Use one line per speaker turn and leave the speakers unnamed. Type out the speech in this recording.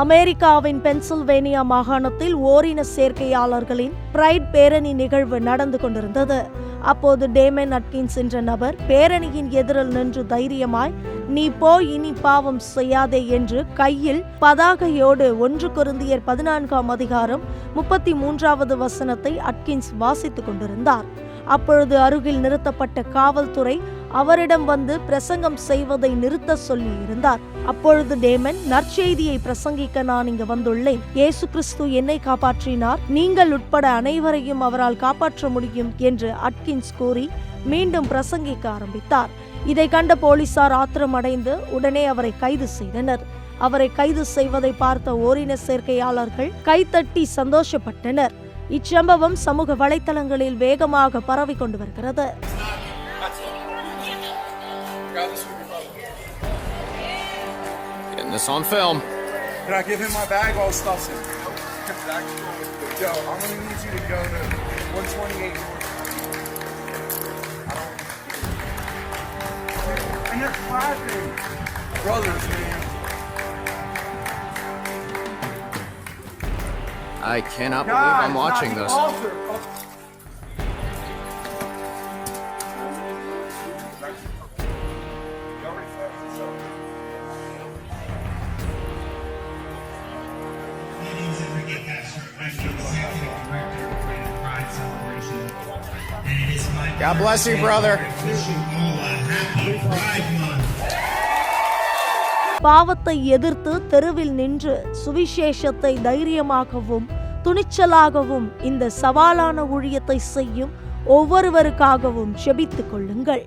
அமெரிக்காவின் பென்சில்வேனியா மாகாணத்தில் ஓரின சேர்க்கையாளர்களின் பிரைட் பேரணி நிகழ்வு நடந்து கொண்டிருந்தது. அப்போது டேமன் அட்கின்ஸ் என்ற நபர் பேரணியின் எதிரில் நின்று தைரியமாய் நீ போய் இனி பாவம் செய்யாதே என்று கையில் பதாகையோடு ஒன்று குருந்தியர் பதினான்காம் அதிகாரம் முப்பத்தி மூன்றாவது வசனத்தை அட்கின்ஸ் வாசித்துக் கொண்டிருந்தார். அப்பொழுது அருகில் நிறுத்தப்பட்ட காவல்துறை அவரிடம் வந்து பிரசங்கம் செய்வதை நிறுத்த சொல்லி இருந்தார். அப்பொழுது டேமன் நற்செய்தியை பிரசங்கிக்க நான் இங்கு வந்துள்ளேன். இயேசு கிறிஸ்து என்னை காப்பாற்றினார். நீங்கள் உட்பட அனைவரையும் அவரால் காப்பாற்ற முடியும் என்று அட்கின்ஸ் கூறி மீண்டும் பிரசங்கிக்க ஆரம்பித்தார். இதை கண்ட போலீசார் ஆத்திரமடைந்து உடனே அவரை கைது செய்தனர். அவரை கைது செய்வதை பார்த்த ஓரின சேர்க்கையாளர்கள் கைத்தட்டி சந்தோஷப்பட்டனர். இச்சம்பவம் சமூக வலைத்தளங்களில் வேகமாக பரவிக் கொண்டு வருகிறது.
Getting this on film.
Can I give him my bag while stuff's in? Yo, I'm gonna need you to go to 128. And you're clapping. Brothers, man.
I cannot believe I'm watching this.
altar.
God bless you, brother.
பாவத்தை எதிர்த்து தெருவில் நின்று சுவிசேஷத்தை தைரியமாகவும் துணிச்சலாகவும் இந்த சவாலான ஊழியத்தை செய்யும் ஒவ்வொருவருக்காகவும் செபித்துக் கொள்ளுங்கள்